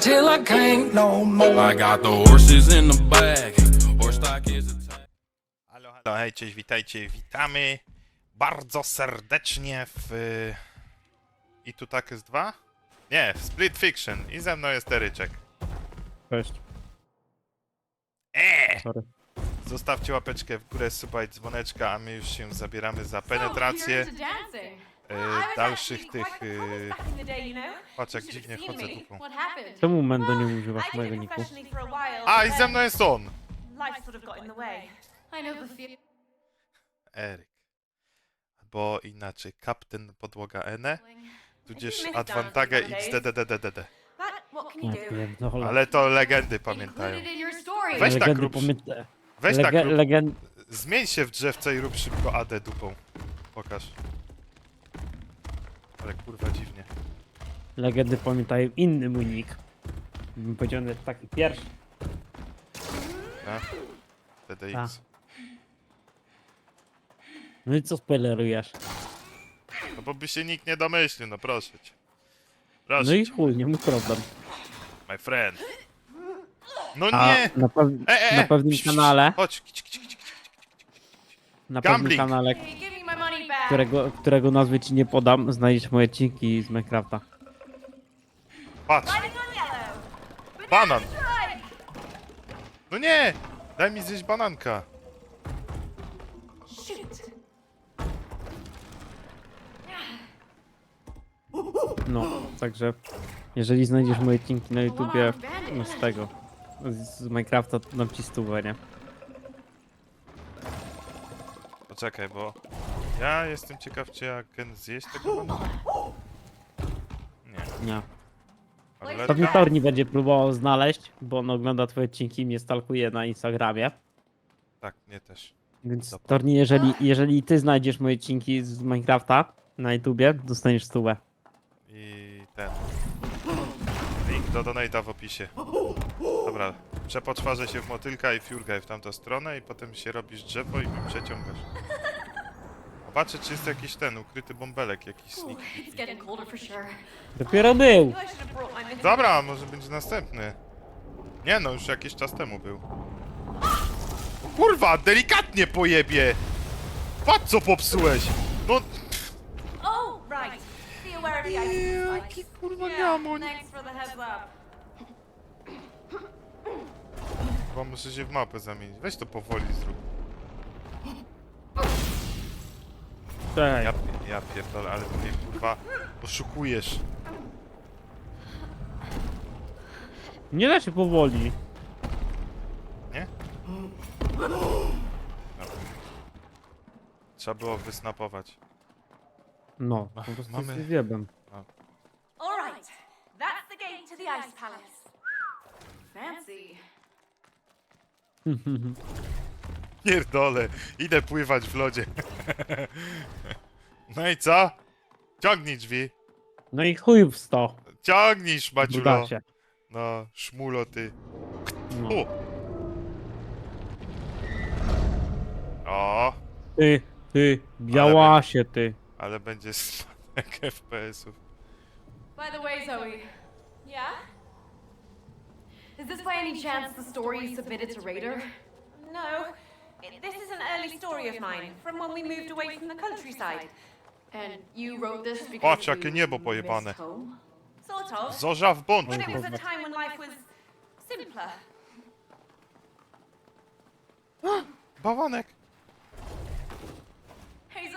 till I can't no more. I got the horses in the back. Horse stock is a tag. Halo, halo, hej, cześć, witajcie, witamy bardzo serdecznie w... y, I tu tak jest dwa? Nie, w Split Fiction i ze mną jest Eryczek. Cześć, Eee! sorry. Zostawcie łapeczkę w górę, suba i dzwoneczka, a my już się zabieramy za penetrację e, dalszych tych... y, Patrz jak dziwnie chodzę dupą. Czemu Mendo nie używasz mojego niku? A, i ze mną jest on! Eryk. Bo inaczej, kapten podłoga N, tudzież Advantage XDDDDD. No. Ale to legendy pamiętają. Weź tak Legendy rób. pamięta... Weź tak Lege- rób. legend... Zmień się w drzewce i rób szybko AD dupą. Pokaż. Ale kurwa dziwnie. Legendy pamiętają inny mój nick. Bym powiedział, że taki pierwszy. A? TDX. No i co spoilerujesz? No bo by się nikt nie domyślił, no proszę cię. Proszę No i cię, chuj, nie mój problem. my friend. No A nie! na, pew... E, e, e. na pewnym Psz, psz, kanale, Chodź. kić, kić, kić. na pewnym Gambling. kanale, Hey, give me. Którego, którego nazwy ci nie podam, znajdziesz moje odcinki z Minecrafta. Patrz, banan. No nie! Daj mi zjeść bananka. Shoot. No, także jeżeli znajdziesz moje odcinki na YouTubie no, z tego, z, z Minecrafta, to dam ci stówę, nie? Poczekaj, bo ja jestem ciekaw, czy ja Ken zjeść tego banana. Nie, Nie. ale Pewnie Torni będzie próbował znaleźć, bo on ogląda twoje odcinki i mnie stalkuje na Instagramie. Tak, nie też. Więc Dobra. Torni, jeżeli, jeżeli ty znajdziesz moje odcinki z Minecrafta na YouTubie, dostaniesz stówę. I ten. Link do donate'a w opisie. Dobra, przepoczwarzę się w motylka i fiurgaj w tamtą stronę i potem się robisz drzewo i mi przeciągasz. Patrzę, czy jest jakiś ten, ukryty bąbelek, jakiś sneak. It's getting colder for sure. Dopiero był! I should have brought my mini- Dobra, może będzie następny. Nie no, już jakiś czas temu był. O Kurwa, delikatnie pojebie! Patrz co popsułeś! No, Oh, right. Be aware of the item jaki kurwa Yeah, gamoń. thanks for the heads up. Chyba muszę się w mapę zamienić. Weź to powoli zrób. Czekaj. Ja, ja pierdolę, ale ty mnie kurwa oszukujesz. Nie da się powoli. Nie? Dobra. Trzeba było wysnapować. No, po prostu mamy- Mamy... zjebem. All right. That's the gate to the Ice Palace. Fancy. Pierdolę, idę pływać w lodzie. No i co? Ciągnij drzwi. No i chuj w sto, Ciągnij, szmaciulo. No, szmulo ty. No. U. O, Ty, ty, białasie ty. ale będzie spadek FPS-ów. By the way, Zoe, Yeah? is this by any chance the story you submitted to Raider? No. It, this is an early story of mine from when we moved away from the countryside. And you wrote this because Patrz, jakie you niebo pojebane. missed home? Sort of. Zorza w But bączku. it was a time when life was simpler. Bawanek.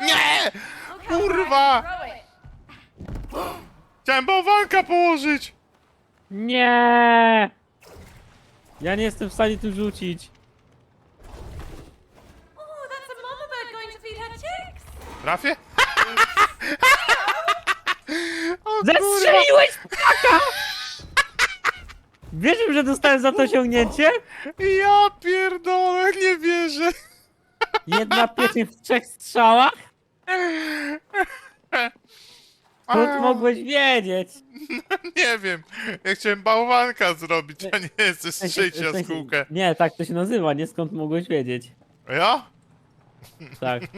Nie! Look how Kurwa! far I can throw it. Chciałem bałwanka położyć! Nie! Ja nie jestem w stanie tu rzucić. Trafię? o kurwa! Zestrzeliłeś ptaka! Wiesz, że dostałem za to osiągnięcie? Ja pierdolę, nie wierzę. Jedna pieczeń w trzech strzałach? Skąd mogłeś wiedzieć? Nie wiem. Ja chciałem bałwanka zrobić, a nie ze W sensie- strzelić w sensie- jaskółkę. Nie, tak to się nazywa, nie skąd mogłeś wiedzieć. Ja? Tak.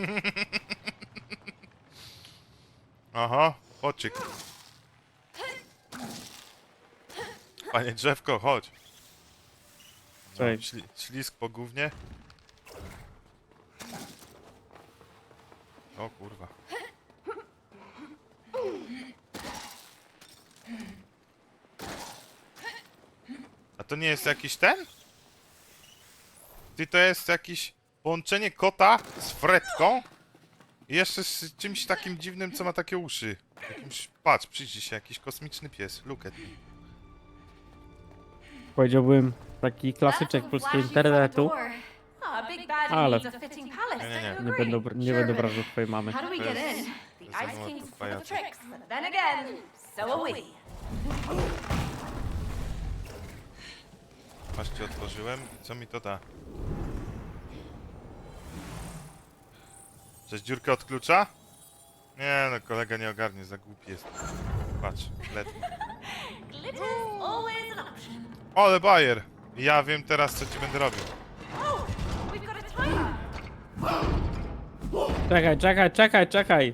Aha, oczyk. Panie drzewko, chodź. Cześć. Śli ślisk po gównie. O kurwa. A to nie jest jakiś ten? Ty to jest jakiś połączenie kota z fretką i jeszcze z czymś takim dziwnym, co ma takie uszy. Jakimś, patrz, przyjrzyj się, jakiś kosmiczny pies. Look at me. Powiedziałbym taki klasyczek polskiego internetu. Ale-. Nie, nie, nie. Nie będę, nie będę obrażał twojej mamy. How do we To get jest- in? The To jest Ice za King's mocno full of the pajacu. tricks. but Then again, so are we. Masz ci otworzyłem. Co mi to da? Cześć dziurkę od klucza? Nie no, kolega nie ogarnie, za głupi jest. Patrz, letni. Ole bajer! Ja wiem teraz, co ci będę robił. Oh. Czekaj, czekaj, czekaj, czekaj.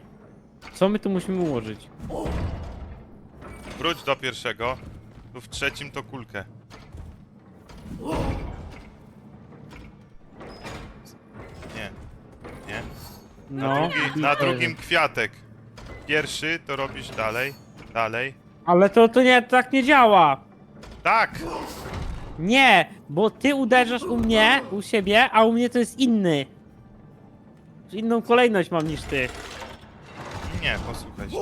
Co my tu musimy ułożyć? Wróć do pierwszego. Tu w trzecim to kulkę. Na, No. drugi, na drugim kwiatek. Pierwszy to robisz dalej. Dalej. Ale to, to nie, tak nie działa. Tak! Nie, bo ty uderzasz u mnie, u siebie, a u mnie to jest inny. Inną kolejność mam niż ty. Nie, posłuchaj się.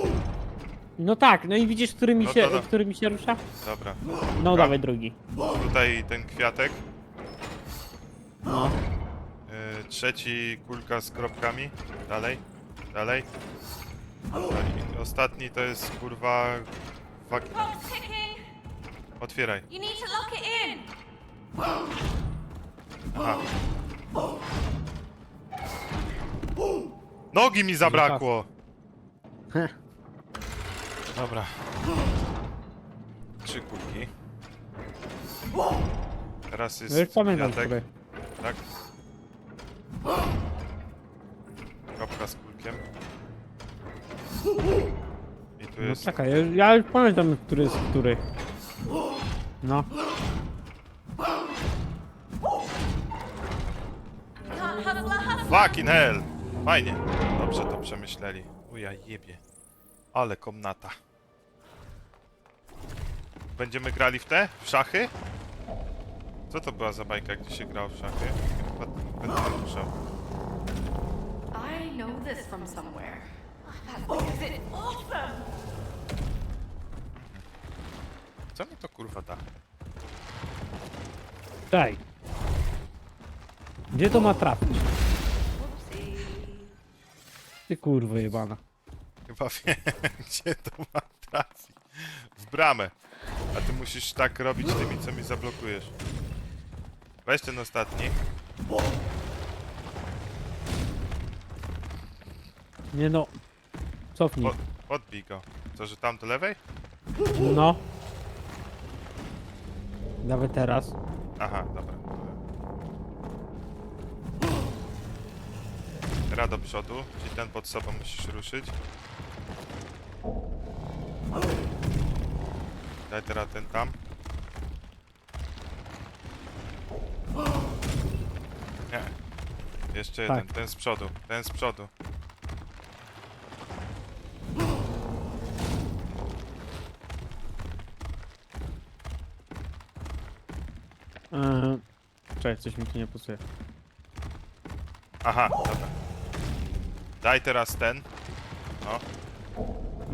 No tak, no i widzisz, który mi No się, to da- który mi się rusza? Dobra. No dawaj drugi. Tutaj ten kwiatek. No. Trzeci kulka z kropkami. Dalej. Dalej. I ostatni to jest kurwa. Wak... Otwieraj. Aha. Nogi mi zabrakło! Dobra. Trzy kulki. Teraz jest No już pamiętam kwiatek. który. Tak. Kropka z kulkiem. I tu No jest... czekaj, ja, ja już pamiętam, który jest który. No. Can't a. Fucking hell! Fajnie. Dobrze to przemyśleli. Uja jebie. Ale komnata. Będziemy grali w te? W szachy? Co to była za bajka, gdzie się grało w szachy? Chyba Będę ruszał. I know this from somewhere. Is it awesome? Co mi to kurwa da? Czekaj. Gdzie to ma trafić? Ty kurwa jebana. Chyba wiem, gdzie to ma trafić. W bramę. A ty musisz tak robić tymi, co mi zablokujesz. Weź ten ostatni. Nie no. Cofnij. Pod, podbij go. Co, że tam do lewej? No. Nawet teraz. Aha, dobra. Ra do przodu, czyli ten pod sobą musisz ruszyć. Daj teraz ten tam. Nie. Jeszcze Tak. jeden, ten z przodu, ten z przodu. Eee, czekaj, coś mi tu nie pasuje. Aha, dobra. Daj teraz ten. No.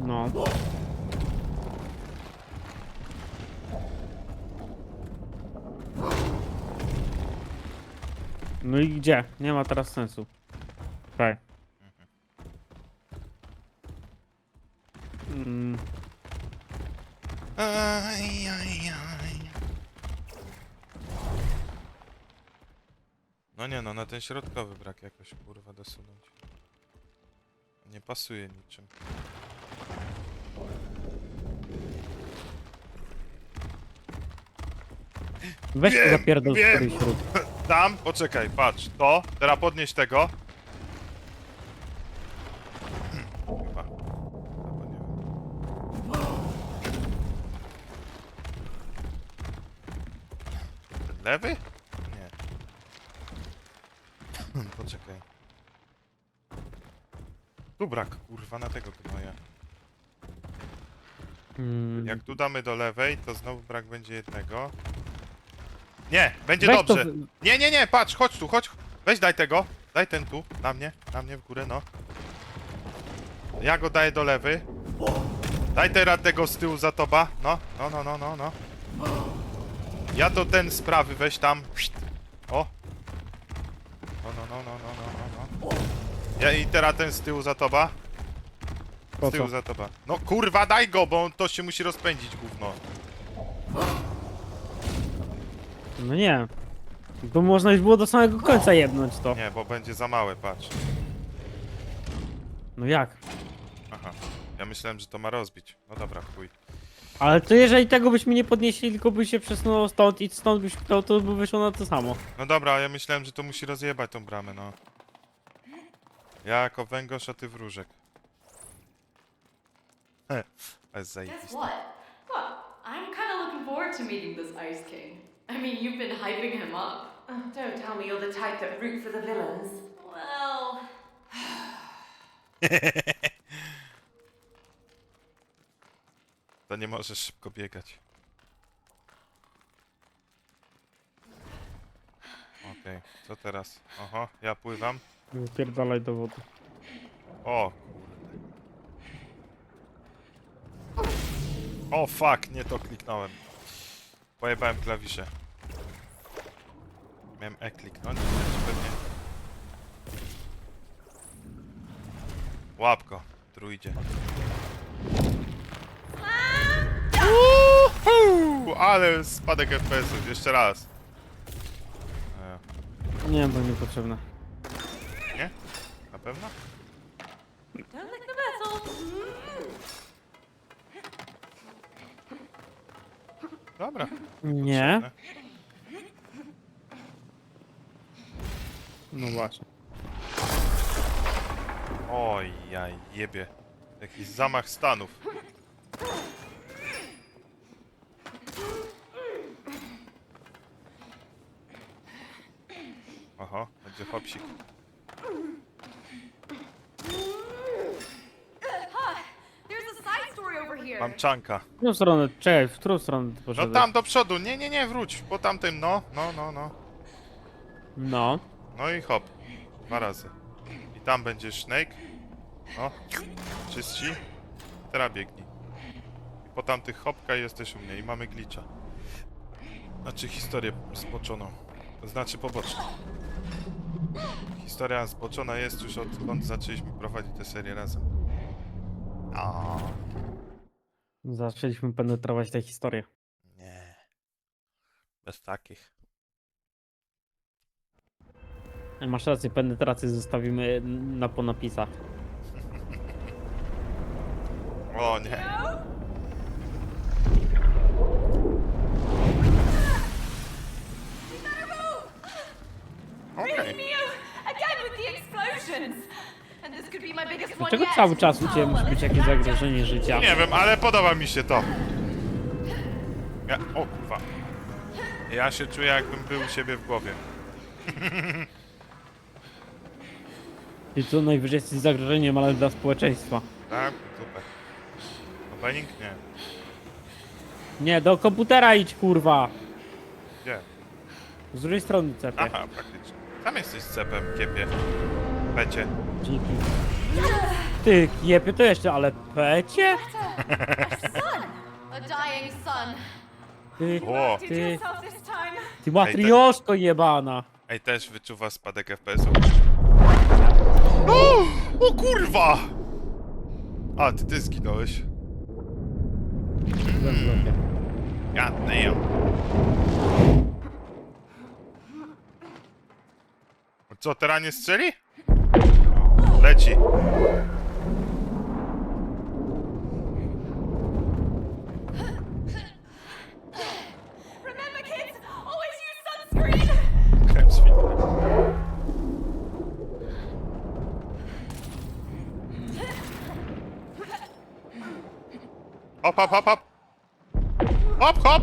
No. No i gdzie? Nie ma teraz sensu. Czekaj. Mm, Aj, aj, aj. No nie no, na ten środkowy brak jakoś kurwa dosunąć. Nie pasuje niczym. weź to zapierdol róg. Tam, poczekaj, patrz, to, teraz podnieś tego. Chyba. Albo nie wiem. Lewy? Nie. Poczekaj. Tu brak, kurwa, na tego gnoja. Hmm. Jak tu damy do lewej, to znowu brak będzie jednego. Nie, będzie Weź to dobrze. w- Nie, nie, nie, patrz, chodź tu, chodź. Weź daj tego. Daj ten tu, na mnie, na mnie w górę, no. Ja go daję do lewy. Daj teraz tego z tyłu za toba. No, no, no, no, no, no. Ja to ten z prawy weź tam. O. No, no, no, no, no, no, no, no. Ja i teraz ten z tyłu za toba. Po Z tyłu co? za toba. No kurwa, daj go, bo on to się musi rozpędzić, gówno. No nie. To można już było do samego końca jebnąć to. Nie, bo będzie za małe, patrz. No jak? Aha. Ja myślałem, że to ma rozbić. No dobra, chuj. Ale to jeżeli tego byśmy nie podnieśli, tylko by się przesunęło stąd i stąd byś pchał, to by wyszło na to samo. No dobra, ja myślałem, że to musi rozjebać tą bramę, no. Ja jako węgorz, a ty wróżek. He, ale Guess zajebiste. what? What? I'm kind of looking forward to meeting this Ice King. I mean, you've been hyping him up. Oh, don't tell me you're the type that root for the villains. Well, To nie możesz szybko biegać. Okej, co teraz? Oho, ja pływam. Wypierdalaj do wody. O, kurde. O, fuck, nie to kliknąłem. Pojebałem klawisze. Miałem E kliknąć, czy pewnie... Łapko, trójdzie. Uhu, ale spadek FPS-ów, jeszcze raz. E, Nie, bo niepotrzebne. nie? Na pewno? Lick the metal. Dobra. Nie. No właśnie. Oj, ja jebie. Jakiś zamach stanów. Oho, będzie hopsik. Mam czanka. W którą stronę? Czekaj, w którą stronę ty No poszedłeś? tam do przodu, nie, nie, nie, wróć. Po tamtym, no, no, no, no. No. No i hop. Dwa razy. I tam będzie Snake. No. Czystci. Teraz biegnij. I po tamtych hopka jesteś u mnie i mamy glitcha. Znaczy historię zboczoną. To znaczy poboczną. Historia zboczona jest już odkąd zaczęliśmy prowadzić tę serię razem. A, Zaczęliśmy penetrować tę historię. nie. Bez takich. Masz rację, penetrację zostawimy na po napisach. O nie. Okej. Dlaczego cały czas u Ciebie musi być jakieś zagrożenie życia? Nie wiem, ale podoba mi się to. Ja, o kurwa. Ja się czuję jakbym był u siebie w głowie. I co najwyżej jesteś zagrożeniem, ale dla społeczeństwa. Tak? Super. Opening? Nie. Nie, do komputera idź, kurwa! Gdzie? Z drugiej strony cepie. Aha, praktycznie. Tam jesteś z cepem, kiepie. Pecie. Dzięki. Ty, jepie to jeszcze, ale pecie? A dying. Ty! Did ty, yourself this time. ty matrioszko jebana. Ej, też wyczuwa spadek FPS-u. O! o kurwa! A, ty, ty zginąłeś. Ja, nie. Co, teraz nie strzeli? Leci. Remember, kids, always use sunscreen. Krem z filtrem. Hop, hop, hop, hop! Hop, hop!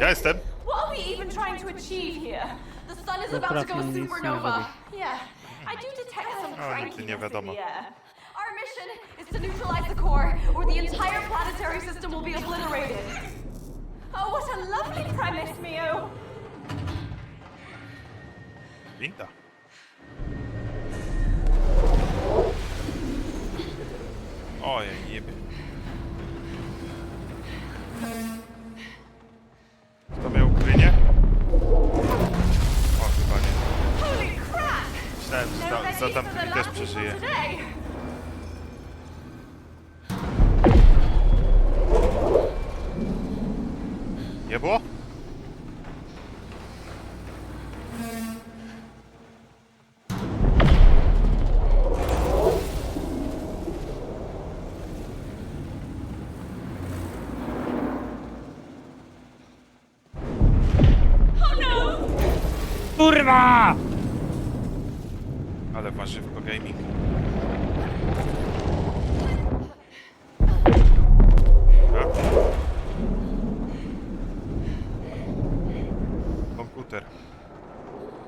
Ja jestem. What are we even trying to achieve here? The sun is about to go Potrafię nic nie supernova. Yeah, I do detect some nie crankiness in wiadomo. the air. Our mission is to neutralize the core, or the entire planetary system will be obliterated. Oh, what a lovely premise, Mio. Winda. Ale warzywko gaming. A? Komputer.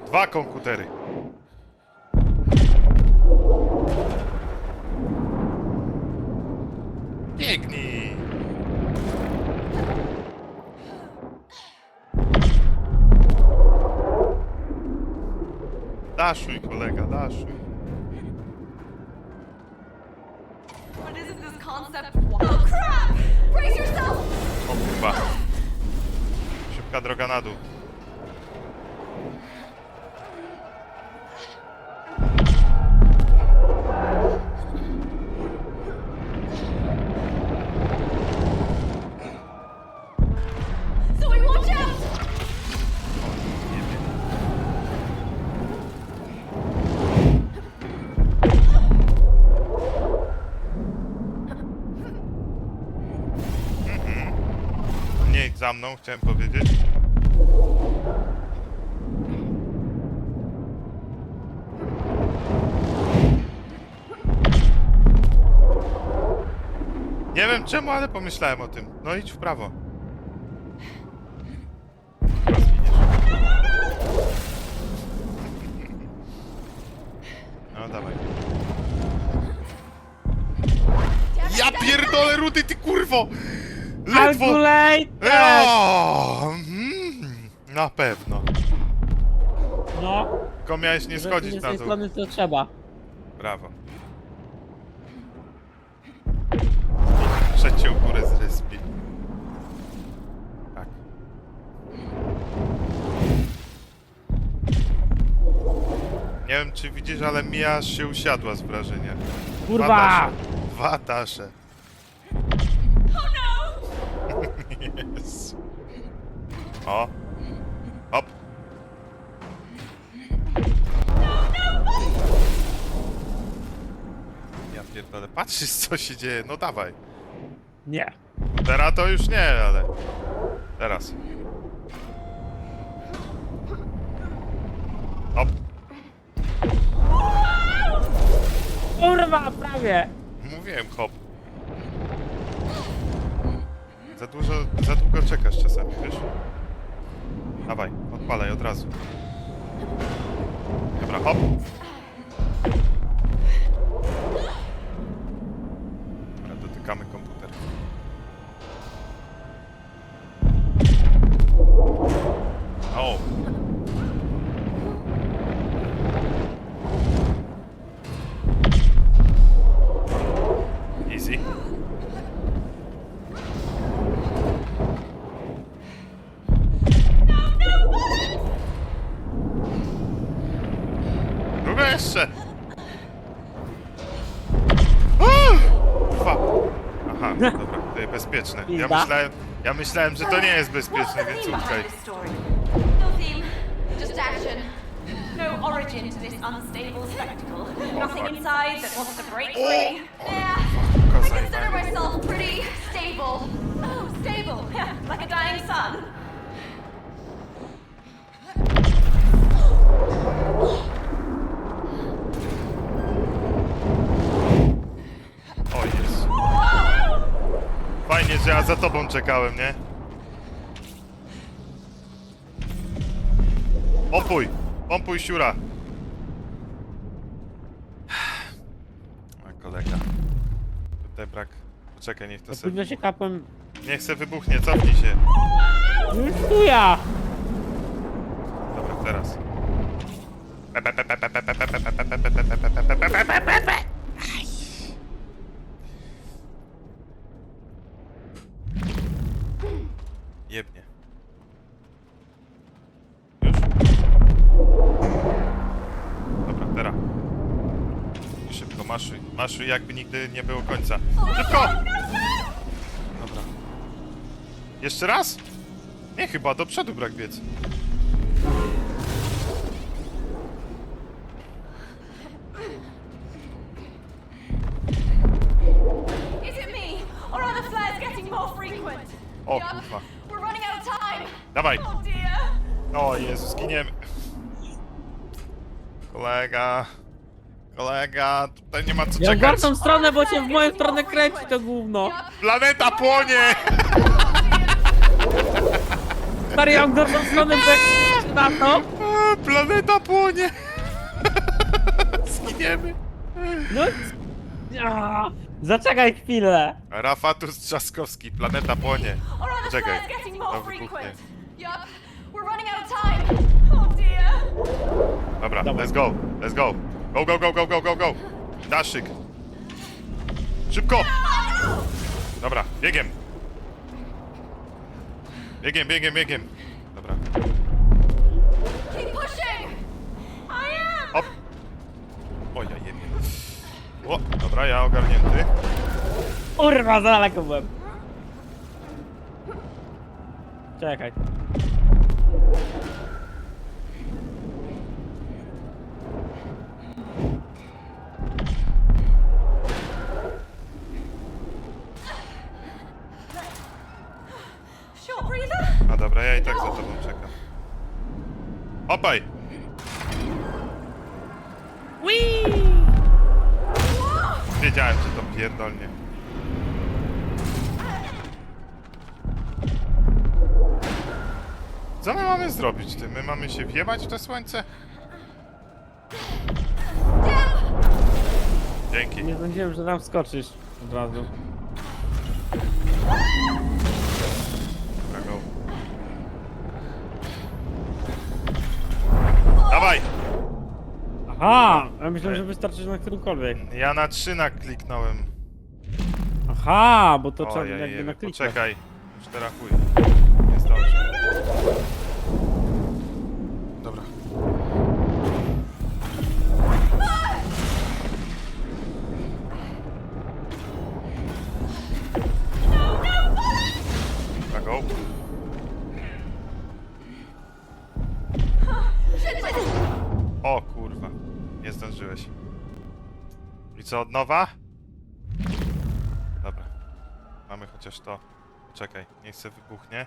Dwa komputery. Daszuj. But isn't this concept? Oh crap! Brace yourself! O kurwa. Szybka droga na dół. Za mną, chciałem powiedzieć. Nie wiem czemu, ale pomyślałem o tym. No idź w prawo. No dawaj. Ja pierdolę Rudy, ty kurwo! Ledwo! O, mm, na pewno. No, Tylko miałeś nie że schodzić z na tej dół. strony co trzeba. Brawo. Trzecią górę z respi. Tak. Nie wiem czy widzisz, ale Mia się usiadła z wrażenia. Dwa Kurwa! tasze. Dwa tasze. O. Hop. Ja pierdolę, patrzysz co się dzieje, no dawaj. Nie. Teraz to już nie, ale... Teraz. Hop. Kurwa, prawie! Mówiłem hop. Za dużo, za długo czekasz czasami, wiesz? Dawaj, odpalaj od razu. Dobra, hop. Ja myślałem, ja myślałem, że to nie jest bezpieczne, więc utkaj. No theme, just action. No origin to this unstable spectacle. Nothing fuck. inside that wants to break free. Yeah, I consider myself pretty stable. Oh, stable. Yeah, like a dying sun. Za tobą czekałem, nie? Pompuj! Pompuj siura! A kolega. Tutaj brak. Poczekaj, niech to sobie. Późno się kapłem. Niech se wybuchnie, cofnij się. Już tu ja! Dobra, teraz. Jebnie. Już? Dobra, teraz. Maszuj. Maszuj jakby nigdy nie było końca. Szybko! Dobra. Jeszcze raz? Nie chyba, do przodu brak biec. O kurwa. Dawaj! Oh. O Jezu, zginiemy. Kolega. Kolega, tutaj nie ma co Ja w czekać. gorszą stronę, bo się w moją stronę kręci to gówno. Planeta płonie! Stary, ja mam gorszą stronę, bo jak na to. A, Planeta płonie! Zginiemy. No. A, Zaczekaj chwilę. Rafatus Trzaskowski, planeta płonie. The Czekaj. flares getting more To wybuchnie. frequent? Yup, we're running out of time. Oh dear. Dobra, let's go, let's go. Go, go, go, go, go, go, go. Daszyk. Szybko! Dobra, biegiem. Biegiem, biegiem, biegiem. Dobra, Keep pushing. Ja jebie. O, dobra, ja ogarnięty. Kurwa, za daleko byłem. Czekaj. A dobra, ja i tak za tobą czekam. Hopaj! Whee! Wiedziałem, że to pierdolnie. Co my mamy zrobić, ty? My mamy się wjebać w to słońce? Dzięki. Nie sądziłem, że tam skoczysz od razu. Aha! Ja myślałem, że wystarczy na którymkolwiek. Ja na 3 nakliknąłem. Aha, bo to trzeba Ojej, jakby naklikać. poczekaj. Już teraz chuj. Nie zdążę. Dobra. O zdążyłeś. I co, od nowa? Dobra. Mamy chociaż to. Czekaj, niech se wybuchnie.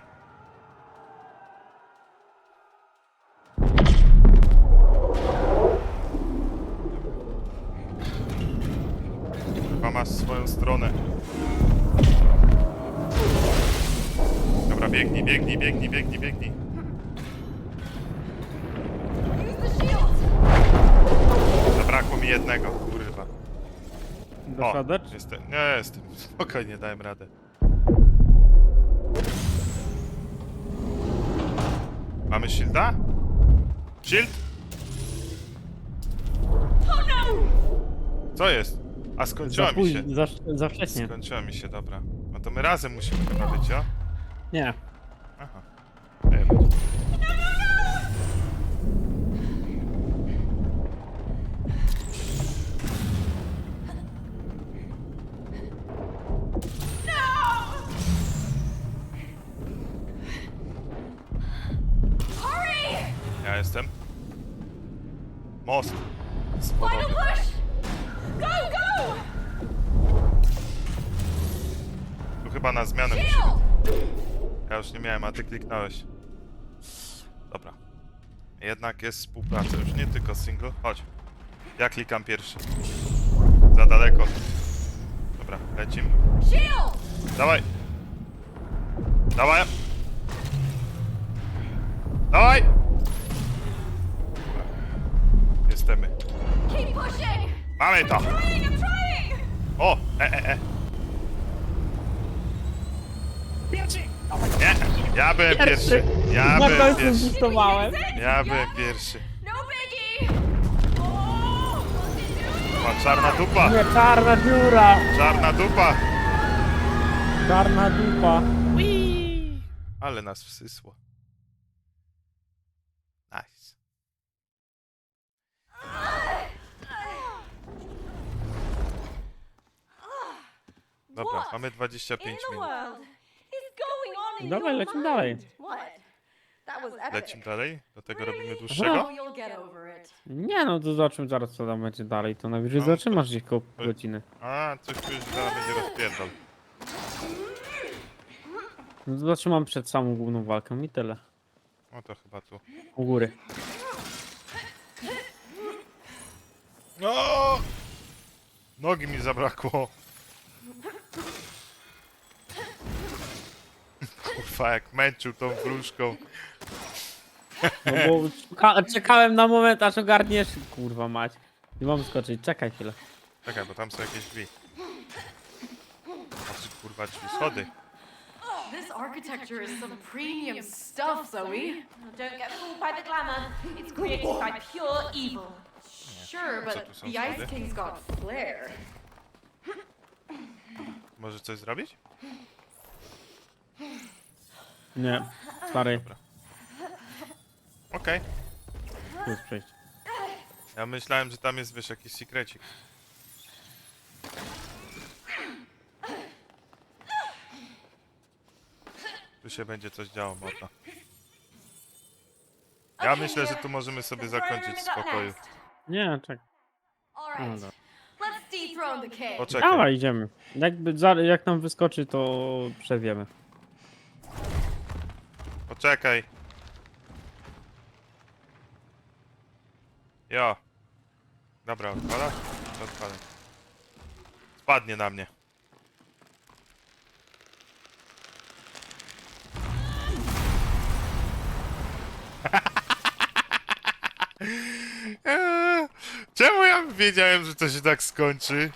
Chyba masz swoją stronę. Dobra, biegnij, biegnij, biegnij, biegnij, biegnij. Mi jednego, kurwa. Do radę? czy- jestem, nie jestem, spokojnie dałem radę. Mamy shielda? Shield? Co jest? A skończyła mi się. za, za wcześnie. Skończyła mi się, dobra. No to my razem musimy chyba być, o? Nie. Aha. Wiem. Ty kliknąłeś. Dobra. Jednak jest współpraca, już nie tylko single. Chodź. Ja klikam pierwszy. Za daleko. Dobra, lecimy. Shield. Dawaj. Dawaj. Dawaj. pushing! Mamy to! O! E, e, e. Nie! Ja byłem pierwszy! Ja Na byłem końcu pierwszy! zbustowałem. Ja byłem pierwszy! No biggie! Oh! czarna dupa! Nie, czarna dziura! Czarna dupa! Czarna dupa. Ale nas wsysło. Nice. Dobra, mamy In 25 the minut. world Dawaj, your lecimy dalej. Lecimy dalej? Do tego robimy dłuższego? Nie no, to zobaczymy zaraz co tam będzie dalej. To najwyżej No, zatrzymasz gdzieś koło godziny. A, coś tu już zaraz będzie rozpierdol. No to zatrzymam przed samą główną walką i tyle. O to chyba tu. U góry. No! Nogi mi zabrakło. Kurwa, jak męczył tą wróżką. No bo czeka czekałem na moment aż ogarniesz. Kurwa mać. Nie mam skoczyć, czekaj chwilę. Czekaj, bo tam są jakieś drzwi. Znaczy, kurwa, drzwi, schody. This architecture is some premium stuff, Zoe. Don't get fooled by the glamour. It's created by pure evil. Sure, but the Ice? King's got flair. Może coś zrobić? Nie, stary, Okej. tu jest przejść. Ja myślałem, że tam jest, wiesz, jakiś sekrecik. Tu się będzie coś działo, mocno. Ja Okay, myślę, że tu możemy sobie zakończyć w spokoju. Nie, czekaj. No, dobra. let's dethrone the king. Poczekaj. Dawaj, idziemy. Jakby, za, jak nam wyskoczy, to przewiemy. Poczekaj. Jo. Dobra, odpalasz? To. Spadnie na mnie. Czemu ja wiedziałem, że to się tak skończy?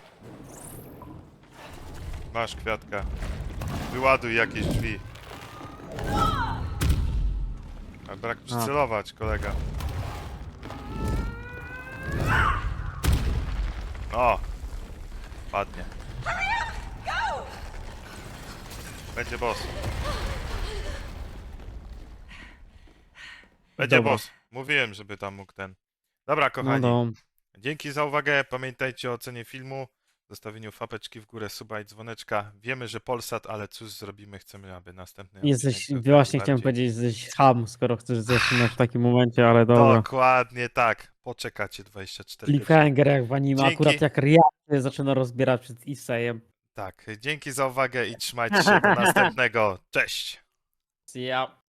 Masz kwiatka. Wyładuj jakieś drzwi. Brak przycelować, kolega. O! Padnie. Będzie boss. Będzie Dobra. boss. Mówiłem, żeby tam mógł ten. Dobra, No, kochani. no. Dzięki za uwagę. Pamiętajcie o ocenie filmu, zostawieniu fapeczki w górę, suba i dzwoneczka. Wiemy, że Polsat, ale cóż zrobimy? Chcemy, aby następny Jesteś, odcinek był właśnie chciałem bardziej- powiedzieć, że jesteś ham, skoro chcesz zaczynać w takim momencie, ale dobra. Dokładnie tak. Poczekacie 24 godziny. Cliffhanger jak w anime, Dzięki. akurat jak reakcję zaczyna rozbierać przed Isajem. Tak. Dzięki za uwagę i trzymajcie się do następnego. Cześć! Ja.